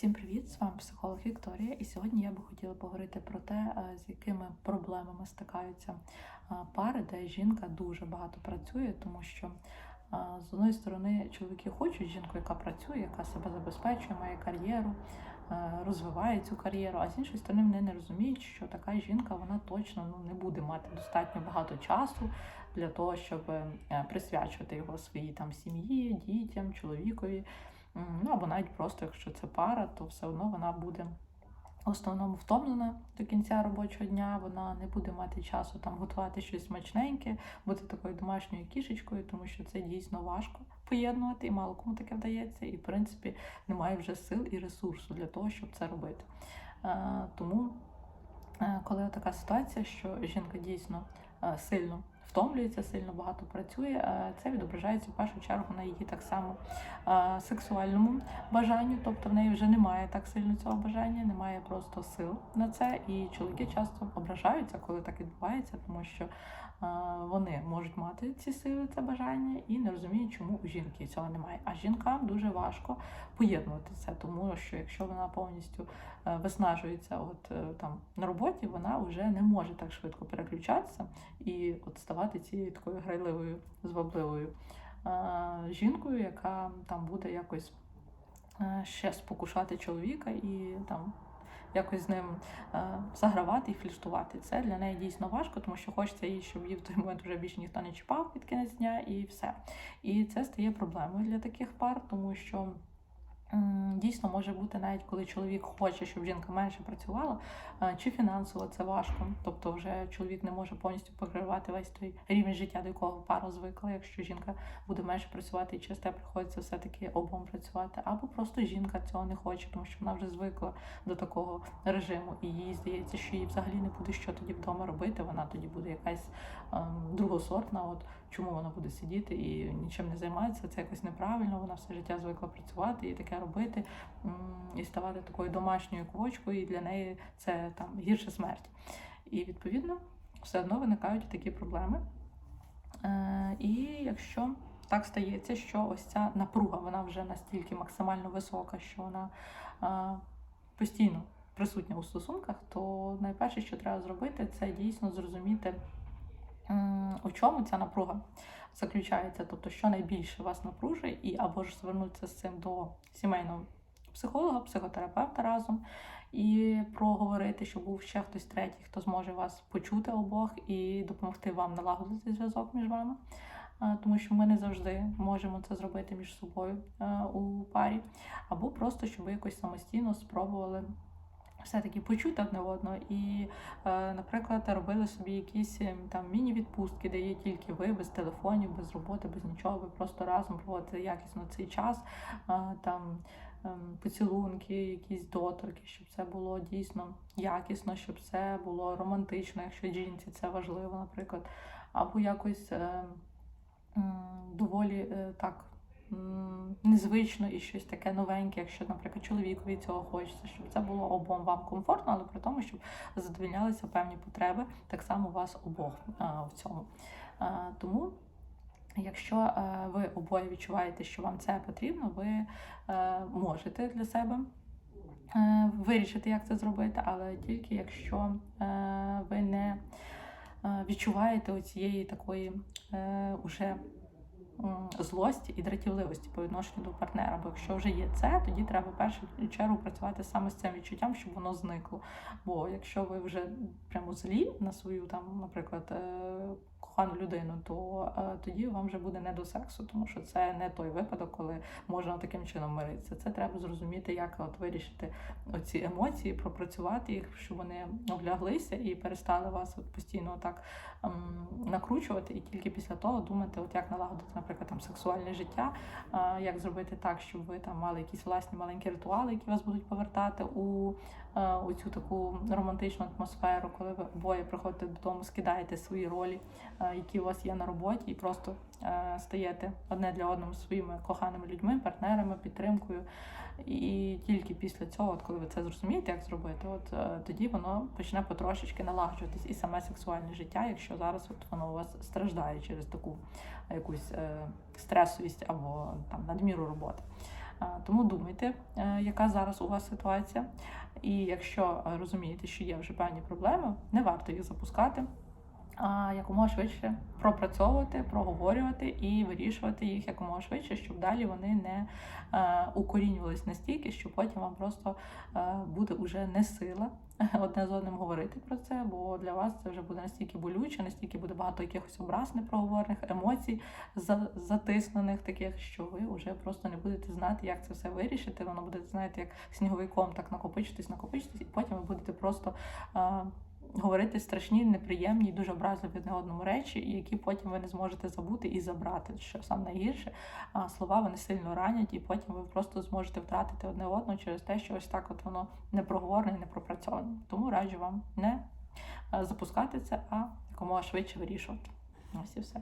Всім привіт! З вами психолог Вікторія, і сьогодні я би хотіла поговорити про те, е, з якими проблемами стикаються е, пари, де жінка дуже багато працює, тому що е, з одної сторони чоловіки хочуть жінку, яка працює, яка себе забезпечує, має кар'єру, розвиває цю кар'єру. А з іншої сторони, вони не розуміють, що така жінка вона точно ну не буде мати достатньо багато часу для того, щоб присвячувати його своїй там сім'ї, дітям, чоловікові. Ну або навіть просто, якщо це пара, то все одно вона буде в основному втомлена до кінця робочого дня. Вона не буде мати часу там готувати щось смачненьке, бути такою домашньою кішечкою, тому що це дійсно важко поєднувати, і мало кому таке вдається. І в принципі немає вже сил і ресурсу для того, щоб це робити. Тому, е, коли така ситуація, що жінка дійсно е, сильно втомлюється сильно, багато працює. Це відображається в першу чергу на її так само сексуальному бажанню, тобто в неї вже немає так сильно цього бажання, немає просто сил на це. І чоловіки часто ображаються, коли так відбувається, тому що вони можуть мати ці сили, це бажання, і не розуміють, чому у жінки цього немає. А жінкам дуже важко поєднувати це, тому що якщо вона повністю е, виснажується, от е, там на роботі, вона вже не може так швидко переключатися і от ставати цією такою грайливою, звабливою жінкою, яка там буде якось е, ще спокушати чоловіка і там якось з ним е, загравати і фліртувати. Це для неї дійсно важко, тому що хочеться їй, щоб її в той момент вже більше ніхто не чіпав під кінець дня і все. І це стає проблемою для таких пар, тому що. Дійсно може бути навіть коли чоловік хоче, щоб жінка менше працювала, чи фінансово це важко. Тобто, вже чоловік не може повністю покривати весь той рівень життя, до якого пара звикла. Якщо жінка буде менше працювати, і те приходиться все таки обом працювати, або просто жінка цього не хоче, тому що вона вже звикла до такого режиму, і їй здається, що їй взагалі не буде що тоді вдома робити. Вона тоді буде якась ем, другосортна. От чому вона буде сидіти і нічим не займається, це якось неправильно. Вона все життя звикла працювати і таке робити, і ставати такою домашньою квочкою, і для неї це там гірша смерть. І відповідно все одно виникають такі проблеми. Е, і якщо так стається, що ось ця напруга вона вже настільки максимально висока, що вона постійно присутня у стосунках, то найперше, що треба зробити, це дійсно зрозуміти. У чому ця напруга заключається? Тобто, що найбільше вас напружує, і або ж звернутися з цим до сімейного психолога, психотерапевта разом і проговорити, щоб був ще хтось третій, хто зможе вас почути обох і допомогти вам налагодити зв'язок між вами. Тому що ми не завжди можемо це зробити між собою у парі, або просто щоб ви якось самостійно спробували все-таки почути одне одного і, е, наприклад, робили собі якісь ем, там міні-відпустки, де є тільки ви, без телефонів, без роботи, без нічого. Ви просто разом проводите якісно цей час, там ем, поцілунки, якісь доторки, щоб це було дійсно якісно, щоб це було романтично, якщо жінці це важливо, наприклад, або якось ем, доволі е, так незвично і щось таке новеньке, якщо, наприклад, чоловікові цього хочеться, щоб це було обом вам комфортно, але при тому, щоб задовільнялися певні потреби, так само у вас обох в цьому. Тому. Якщо ви обоє відчуваєте, що вам це потрібно, ви е, можете для себе е, вирішити, як це зробити, але тільки якщо е, ви не відчуваєте оцієї такої уже злості і дратівливості по відношенню до партнера. Бо якщо вже є це, тоді треба в першу чергу працювати саме з цим відчуттям, щоб воно зникло. Бо якщо ви вже прямо злі на свою там, наприклад, е, кохану людину, то е, тоді вам вже буде не до сексу, тому що це не той випадок, коли можна таким чином миритися. Це треба зрозуміти, як от вирішити оці емоції, пропрацювати їх, щоб вони обляглися і перестали вас от постійно так накручувати, і тільки після того думати, от як налагодити, наприклад, там сексуальне життя, е, як зробити так, щоб ви там мали якісь власні маленькі ритуали, які вас будуть повертати у, е, у цю таку романтичну атмосферу, коли ви обоє приходите додому, скидаєте свої ролі. Е, які у вас є на роботі, і просто стаєте одне для одного своїми коханими людьми, партнерами, підтримкою. І тільки після цього, от коли ви це зрозумієте, як зробити, от тоді воно почне потрошечки налагоджуватись і саме сексуальне життя, якщо зараз от воно у вас страждає через таку якусь стресовість або там надміру роботи. Тому думайте, е, яка зараз у вас ситуація. І якщо е, розумієте, що є вже певні проблеми, не варто їх запускати. А якомога швидше пропрацьовувати, проговорювати і вирішувати їх якомога швидше, щоб далі вони не е, укорінювались настільки, що потім вам просто буде уже не сила одне з одним говорити про це, бо для вас це вже буде настільки болюче, настільки буде багато якихось образ непроговорних, емоцій за- затиснених, таких, що ви вже просто не будете знати, як це все вирішити. Воно буде, знаєте, як сніговий ком так накопичитись, накопичитись, і потім ви будете просто. Говорити страшні, неприємні, дуже образливі одне одному речі, які потім ви не зможете забути і забрати. Що саме найгірше, а слова вони сильно ранять, і потім ви просто зможете втратити одне одного через те, що ось так от воно не проговорене, не пропрацьоване. Тому раджу вам не е, запускати це, а якомога швидше вирішувати. Ось і все.